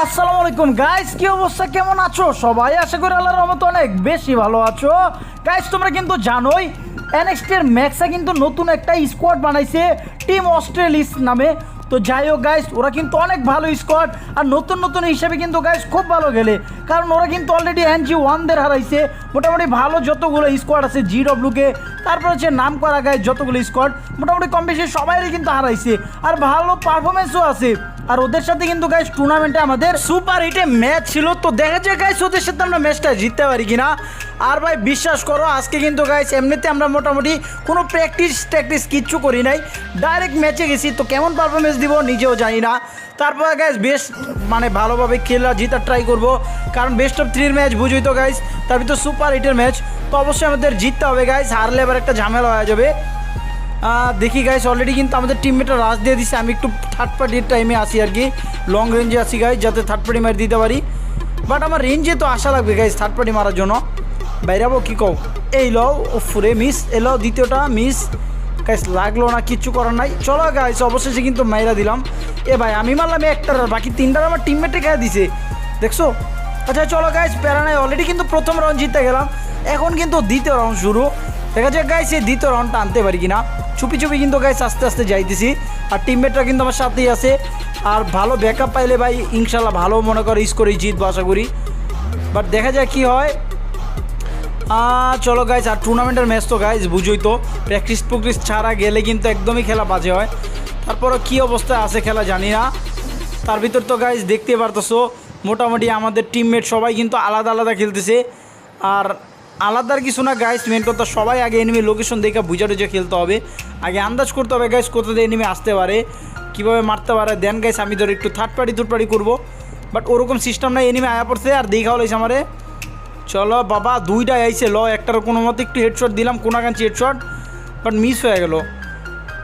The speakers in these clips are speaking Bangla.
আসসালামু আলাইকুম। গাইস কি অবস্থা? কেমন আছো? সবাই আশা করি আল্লাহর রহমতে অনেক বেশি ভালো আছো। গাইস তোমরা কিন্তু জানোই এনএক্সটি এর ম্যাক্সা কিন্তু নতুন একটা স্কোয়াড বানাইছে টিম অস্ট্রেলিস নামে। তো যাই হোক গাইস ওরা কিন্তু অনেক ভালো স্কোয়াড আর নতুন নতুন হিসেবে কিন্তু গাইস খুব ভালো খেলে। কারণ ওরা কিন্তু অলরেডি এনজি ওয়ানদের হারাইছে। মোটামুটি ভালো যতগুলো স্কোয়াড আছে জি ডব্লিউকে তারপর হচ্ছে নাম করা গাইস যতগুলো স্কোয়াড মোটামুটি কম বেশি সবাইরই কিন্তু হারাইছে। আর ভালো পারফরমেন্সও আছে। আর ওদের সাথে কিন্তু গাইস টুর্নামেন্টে আমাদের সুপার হিটে ম্যাচ ছিল। তো দেখা যায় গাইস ওদের সাথে আমরা ম্যাচটা জিততে পারি কিনা। আর ভাই বিশ্বাস করো, আজকে কিন্তু গাইস এমনিতে আমরা মোটামুটি কোনো প্র্যাকটিস ট্যাকটিস কিচ্ছু করি নাই। ডাইরেক্ট ম্যাচে গেছি, তো কেমন পারফরমেন্স দিব নিজেও জানি না। তারপর গাইস বেশ মানে ভালোভাবে খেলা জিতার ট্রাই করব। কারণ বেস্ট অফ থ্রির ম্যাচ বুঝই তো গাইস তার ভিতর সুপার হিটের ম্যাচ তো অবশ্যই আমাদের জিততে হবে গাইস হারলে এবার একটা ঝামেলা হয়ে যাবে। দেখি গাইস অলরেডি কিন্তু আমাদের টিমমেটরা রাশ দিয়ে দিচ্ছে আমি একটু থার্ড পার্টির টাইমে আসি আর কি। লং রেঞ্জে আসি গাইস যাতে থার্ড পার্টি মারি দিতে পারি। বাট আমার রেঞ্জে তো আসা লাগবে গাইস থার্ড পার্টি মারার জন্য। বাইরাবো, কী কও? এই লও ও ফুরে মিস এলো দ্বিতীয়টা মিস গাইস লাগল না, কিচ্ছু করার নাই। চলো গাইস অবশেষে কিন্তু মাইরা দিলাম। এ ভাই, আমি মারলাম একটার, আর বাকি তিনটার আমার টিমমেটে খেয়ে দিছে। দেখছ? আচ্ছা চলো গাইস প্যারা নাই। অলরেডি কিন্তু প্রথম রাউন্ড জিততে গেলাম। এখন কিন্তু দ্বিতীয় রাউন্ড শুরু। দেখা যাক গাইস দ্বিতীয় রাউন্ডটা আনতে পারি কিনা। চুপি চুপি কিন্তু গাইস আস্তে আস্তে যাইতেছি। আর টিমমেটরা কিন্তু আমার সাথেই আছে। আর ভালো ব্যাকআপ পাইলে ভাই ইনশাল্লাহ ভালো মনে করে স্কোরেই জিতবো আশা করি। বাট দেখা যাক কি হয়। চলো গাইজ আর টুর্নামেন্টের ম্যাচ তো গাইজ বুঝোই তো। প্র্যাকটিস প্র্যাকটিস ছাড়া গেলে কিন্তু একদমই খেলা বাজে হয়। তারপরে কি অবস্থায় আছে খেলা জানি না। তার ভিতর তো গাইজ দেখতে পারতেছো। মোটামুটি আমাদের টিমমেট সবাই কিন্তু আলাদা আলাদা খেলতেছে। আর আলাদার কিছু না গাইস মেন কথা সবাই আগে এনিমি লোকেশন দেখে বুঝে টুঝে খেলতে হবে। আগে আন্দাজ করতে হবে গাইস কোথা দিয়ে এনিমি আসতে পারে, কীভাবে মারতে পারে। দেন গাইস আমি ধর একটু থার্ড পার্টি থার্ড পার্টি করব। বাট ওরকম সিস্টেম নাই এনিমি আয়া পড়ছে, আর দেখা হলো আমারে। চলো, বাবা দুইটা আইছে, ল, একটার কোনো মতে একটু হেডশট দিলাম কোনাকাঞ্চি হেডশট বাট মিস হয়ে গেল।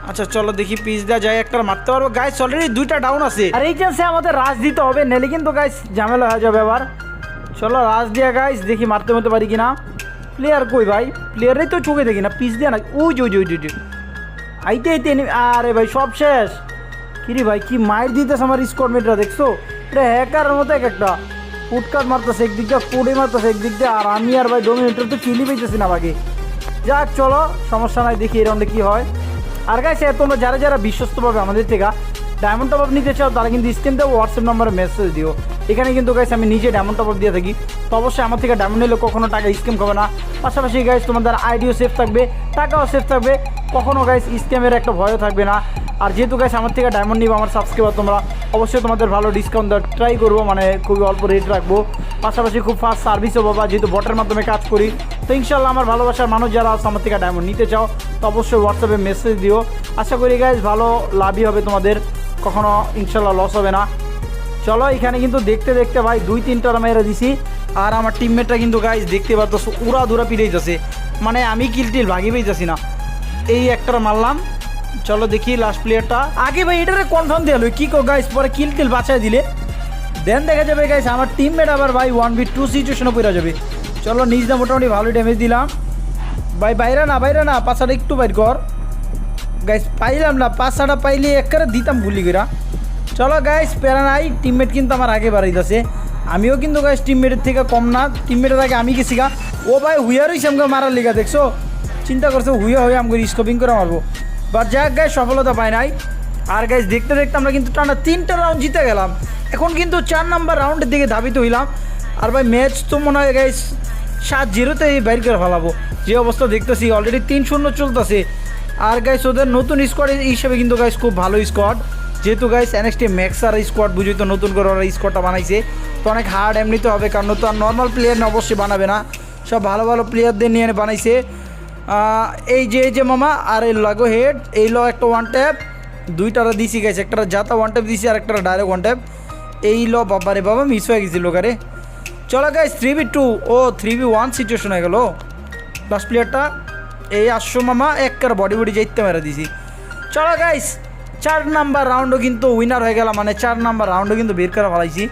আচ্ছা চলো দেখি পিস দেওয়া যায় একটা মারতে পারব। গাইস অলরেডি দুইটা ডাউন আছে। আর এই চান্সে আমাদের রাজ দিতে হবে নেলে কিন্তু গাইস ঝামেলা হয়ে যাবে আবার। চলো, রাজ দিয়া গাইস দেখি মারতে মারতে পারি কিনা। প্লেয়ার কই ভাই? প্লেয়ারই তো চোখে দেখি না, পিস দিয়া না। ওই যে ওই যে আইতে আইতে আরে ভাই, সব শেষ। কিরে ভাই, কি মাইর দিতেছে আমার স্কোরমেটরা দেখছ? এটা হ্যাকারের মতো এক একটা। ফুটকাট মারতেছে একদিক দিয়ে কোডে মারতেছে একদিক দিয়ে, আর আমি আর ভাই ডোমিনেটর তো চিলি পেয়েছি না বাকি। যাক, চলো, সমস্যা নাই, দেখি এই রাউন্ডে কী হয়। আর গাইছে তোমরা যারা যারা বিশ্বস্ত পাবে আমাদের থেকে ডায়মন্ড টপ আপ নিতে চাও তারা কিন্তু স্ক্রিন দেবো হোয়াটসঅ্যাপ নম্বরে মেসেজ দিও। এখানে কিন্তু গাইস আমি নিজে ডায়মন্ড টপ আপ দিয়ে থাকি। তো অবশ্যই আমার থেকে ডায়মন্ড নিলে কখনো টাকা স্ক্যাম করবে না। পাশাপাশি গাইস তোমাদের আইডিও সেফ থাকবে, টাকাও সেফ থাকবে। কখনো গাইস স্ক্যামের একটা ভয়ও থাকবে না। আর যেহেতু গাইস আমার থেকে ডায়মন্ড নিবো আমার সাবস্ক্রাইবার তোমরা, অবশ্যই তোমাদের ভালো ডিসকাউন্ট দেওয়ার ট্রাই করব মানে খুবই অল্প রেট রাখব। পাশাপাশি খুব ফাস্ট সার্ভিসও পাবা, যেহেতু বটের মাধ্যমে কাজ করি। তো ইনশাল্লাহ আমার ভালোবাসার মানুষ যারা আছে, আমার থেকে ডায়মন্ড নিতে চাও, তো অবশ্যই হোয়াটসঅ্যাপে মেসেজ দিও। আশা করি গাইস ভালো লাভই হবে তোমাদের। কখনো ইনশাল্লাহ লস হবে না। চলো এখানে কিন্তু দেখতে দেখতে ভাই দুই তিনটা মেয়েরা দিছি। আর আমার টিমমেটটা কিন্তু গাইজ দেখতে পাচ্ছ উড়া দুরা যাচ্ছে। মানে আমি কিলটিল ভাগি পেয়েছি না। এই একটা মারলাম। চলো দেখি লাস্ট প্লেয়ারটা আগে ভাই এটারে কনফার্ম দিয়ে হলো। কি কো গাইজ পরে কিল টিল বাঁচাই দিলে। দেন দেখা যাবে গাইজ আমার টিমমেট আবার ভাই ওয়ান বি টু সিচুয়েশনে পড়ে যাবে। চলো নিজটা মোটামুটি ভালো ড্যামেজ দিলাম। ভাই বাইরে না বাইরে না পাশাটা একটু বাইর কর। গাইস পাইলাম না পাঁচ পাঁচশোটা পাইলে একবারে দিতাম ভুলি করে চলো গাইস প্যারা নাই টিমমেট কিন্তু আমার আগে বাড়াইতেছে আমিও কিন্তু গাইস টিমমেটের থেকে কম না। টিমমেটের আগে আমি গেছি গা। ও ভাই হুইয়ার হয়েছে আমাকে মারার লিগা, দেখছ? চিন্তা করছ, হুইয়া হয়ে আমাকে স্কোপিং করে মারবো। বাট যাক গাইস সফলতা পায় নাই। আর গাইস দেখতে দেখতে আমরা কিন্তু টানা তিনটা রাউন্ড জিতে গেলাম। এখন কিন্তু চার নাম্বার রাউন্ডের দিকে ধাবিত হইলাম। আর ভাই ম্যাচ তো মনে হয় গাইস সাত জিরোতে বাইর করে ফেলাবো। যে অবস্থা দেখতেছি অলরেডি তিন শূন্য চলতেছে। আর গাইস ওদের নতুন স্কোয়াড হিসেবে কিন্তু গাইস খুব ভালো স্কোয়াড যেহেতু গাইস এনএক্সটি ম্যাক্সার স্কোয়াড বুঝি তো নতুন করে ওরা স্কোয়াডটা বানাইছে। তো অনেক হার্ড এমনিতে হবে, কারণ তো আর নর্মাল প্লেয়ার না, অবশ্যই বানাবে না। সব ভালো ভালো প্লেয়ারদের নিয়ে বানাইছে। এই যে এই যে মামা, আর এই লাগো হেড এই লো একটা ওয়ান ট্যাপ দুইটারা দিছি গেছে একটা যাতা ওয়ান ট্যাপ দিছি, আর একটা ডাইরেক্ট ওয়ান ট্যাপ এই লো বাবারে বাবা মিস হয়ে গেছিল লোকারে চলো গাইস থ্রি বি টু ও থ্রি বি ওয়ান সিচুয়েশন হয়ে গেল। লাস্ট প্লেয়ারটা এই আসছো মামা একবার বডি বডি যাইতে মেরে দিছি। চলো গাইস চার নাম্বার রাউন্ডও কিন্তু উইনার হয়ে গেলাম মানে চার নাম্বার রাউন্ডও কিন্তু বের করে ফেলাইছি।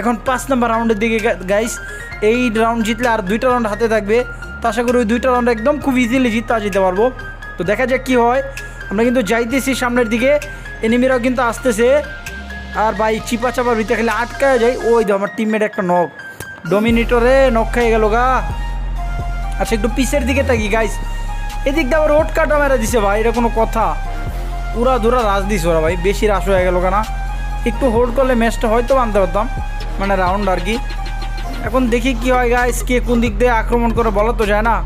এখন পাঁচ নাম্বার রাউন্ডের দিকে গাইস এই রাউন্ড জিতলে আর দুইটা রাউন্ড হাতে থাকবে। তো আশা করি ওই দুইটা রাউন্ড একদম খুব ইজিলি জিততে যেতে পারব। তো দেখা যাক কী হয়। আমরা কিন্তু যাইতেছি সামনের দিকে। এনিমিরাও কিন্তু আসতেছে। আর ভাই চিপা চাপার ভিতরে খেলে আটকায় যায়। ওই তো আমার টিমমেট একটা নখ ডোমিনেটরে নখ খেয়ে গেল গা। আচ্ছা একটু পিসের দিকে থাকি গাইস এদিক দিয়ে আবার রোড কাটা মেরে দিছে ভাই, এটা কোনো কথা। পুরা ধুরা রাজ দিস ওরা ভাই, বেশি রাশ হয়ে গেল কেনা। একটু হোল্ড করলে ম্যাচটা হয়তো আনতে পারতাম মানে রাউন্ড আর কি। এখন দেখি কি হয় গাইস কে কোন দিক দিয়ে আক্রমণ করে বলা তো, যায় না।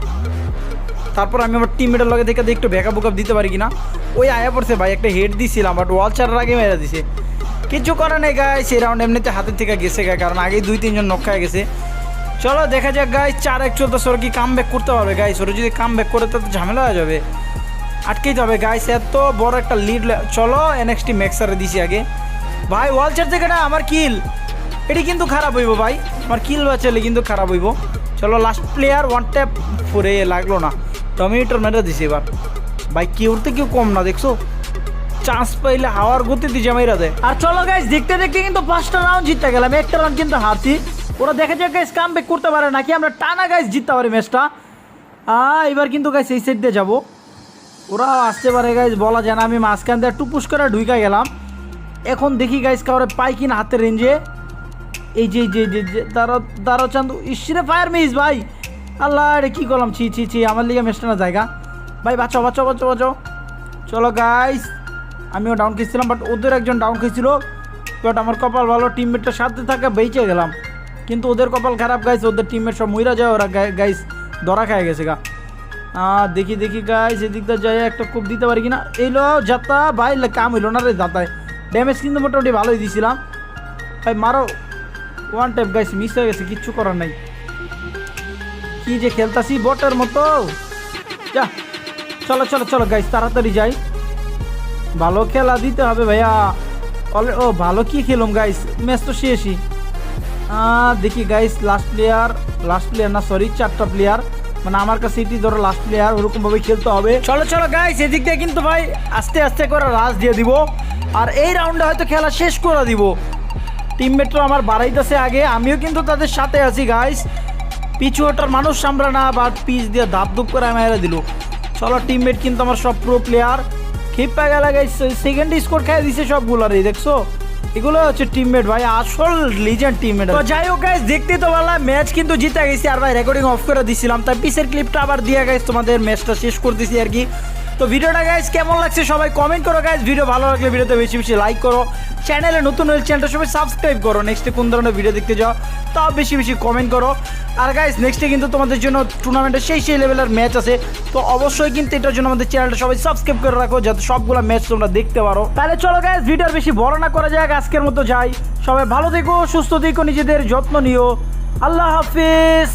তারপর আমি আমার টিম মেটের লগে দেখে একটু ব্যাকআপ বুকআপ দিতে পারি কিনা। ওই আয়া পড়ছে ভাই, একটা হেড দিছিলাম বাট ওয়াল চারার আগে মেরে দিছে। কিছু করে নেই গাই সেই রাউন্ড এমনিতে হাতের থেকে গেছে গায়ে কারণ আগেই দুই তিনজন নক্ষায় গেছে। চলো, দেখা যাক গাই চার এক চলতে ওরা কি কাম ব্যাক করতে পারবে। গাইস ওরা যদি কাম ব্যাক করে তো ঝামেলা হয়ে যাবে। আটকেই যাবে গাইস এত বড় একটা লিড চলো এনএক্সটি ম্যাক্সারে দিছি আগে। ভাই ওয়াল চার থেকে না আমার কিল এটি কিন্তু খারাপ হইব ভাই। আমার কিল বাঁচালে কিন্তু খারাপ হইব। চলো লাস্ট প্লেয়ার ওয়ান ট্যাপ ফোরে লাগল না। টমিটোর মেরে দিছে এবার। ভাই, কেউ তো কেউ কম না, দেখছ? চান্স পাইলে হাওয়ার গতি দিয়ে মেরা দেয়। আর চলো গাইস দেখতে দেখতে কিন্তু পাঁচটা রাউন্ড জিততে গেলাম। একটা রাউন্ড কিন্তু হারছি। ওরা দেখা যাক গাইস কাম করতে পারে নাকি, আমরা টানা গাইস জিততে পারি ম্যাচটা এবার কিন্তু গাইস এই সাইড দিয়ে যাব। ওরা আসতে পারে গাইস বলা যায় না, আমি মাঝখান দিয়ে টুপুস করে ঢুকা গেলাম। এখন দেখি গাইস কাউরে পাই কিনা হাতের রেঞ্জে। এই যে যে যে যে দাঁড়ো দাঁড়ো চান্দু ইসরে ফায়ার মিস ভাই। আল্লাহ রে কী করলাম? ছি ছি ছি, আমার লিগে মেশটা না জায়গা। ভাই, বাঁচাও বাঁচাও বাঁচাও বাঁচাও। চলো গাইস আমিও ডাউন খেয়েছিলাম বাট ওদের একজন ডাউন খেয়েছিল। বাট আমার কপাল ভালো টিমমেটটার সাথে থাকা বেঁচে গেলাম। কিন্তু ওদের কপাল খারাপ গাইস ওদের টিমমেট সব মইরা যায় ওরা গাইস ধরা খায় গেছে গা। দেখি দেখি গাইস এদিকটা যাই একটা খুব দিতে পারি কিনা? এইলো যাত্রা, ভাই কাম হইল না রে যাতায় ড্যামেজ কিন্তু মোটামুটি ভালোই দিছিলাম। ভাই, মারো। ওয়ান টাইপ গাইস মিস হয়ে গেছে, কিচ্ছু করার নাই। কি যে খেলতাছি, বটের মতো। যা, চলো চলো চলো গাইস তাড়াতাড়ি যাই। ভালো খেলা দিতে হবে, ভাইয়া। ও, ভালো কি খেলুম গাইস ম্যাচ তো শেষই। দেখি guys last player last player না সরি চারটা প্লেয়ার মানে আমার কাছে এটি ধরো লাস্ট প্লেয়ার ওরকম ভাবে খেলতে হবে। চলো চলো গাইস এদিক দিয়ে কিন্তু ভাই আস্তে আস্তে করে রাশ দিয়ে দিব। আর এই রাউন্ডে হয়তো খেলা শেষ করে দিব। টিমমেটরা আমার বাড়াইতেছে আগে, আমিও কিন্তু তাদের সাথে আছি গাইস পিছু ওটার মানুষ সামরা না বা পিচ দিয়ে ধাপ ধুপ করে মেরে দিল। চলো টিমমেট কিন্তু আমার সব প্রো প্লেয়ার খেপা গেল গাইস সেকেন্ড স্কোর খেয়ে দিছে সবগুলারই, দেখছ? এগুলো হচ্ছে টিমমেট ভাই, আসল লিজেন্ড টিমমেট তো যাই হোক গাইস দেখতে তো ভালো ম্যাচ কিন্তু জিতে গেছি। আর ভাই রেকর্ডিং অফ করে দিছিলাম। তাই পিসের ক্লিপটা আবার দিয়ে গাইস তোমাদের ম্যাচটা শেষ করে দিছি আর কি। তো ভিডিওটা গাইস কেমন লাগছে সবাই কমেন্ট করো গাইস ভিডিও ভালো লাগলে ভিডিওতে বেশি বেশি লাইক করো। চ্যানেলে নতুন হলে চ্যানেলটা সবাই সাবস্ক্রাইব করো নেক্সটে কোন ধরনের ভিডিও দেখতে যাও, তাও বেশি বেশি কমেন্ট করো। আর গাইস নেক্সটে কিন্তু তোমাদের জন্য টুর্নামেন্টের সেই সেই লেভেলের ম্যাচ আছে, তো অবশ্যই কিন্তু এটার জন্য আমাদের চ্যানেলটা সবাই সাবস্ক্রাইব করে রাখো, যাতে সবগুলো ম্যাচ তোমরা দেখতে পারো। তাহলে চলো গাইস ভিডিওর বেশি বড় না করা যাক, আজকের মতো যাই। সবাই ভালো থেকো, সুস্থ থেকো, নিজেদের যত্ন নিও। আল্লাহ হাফিজ।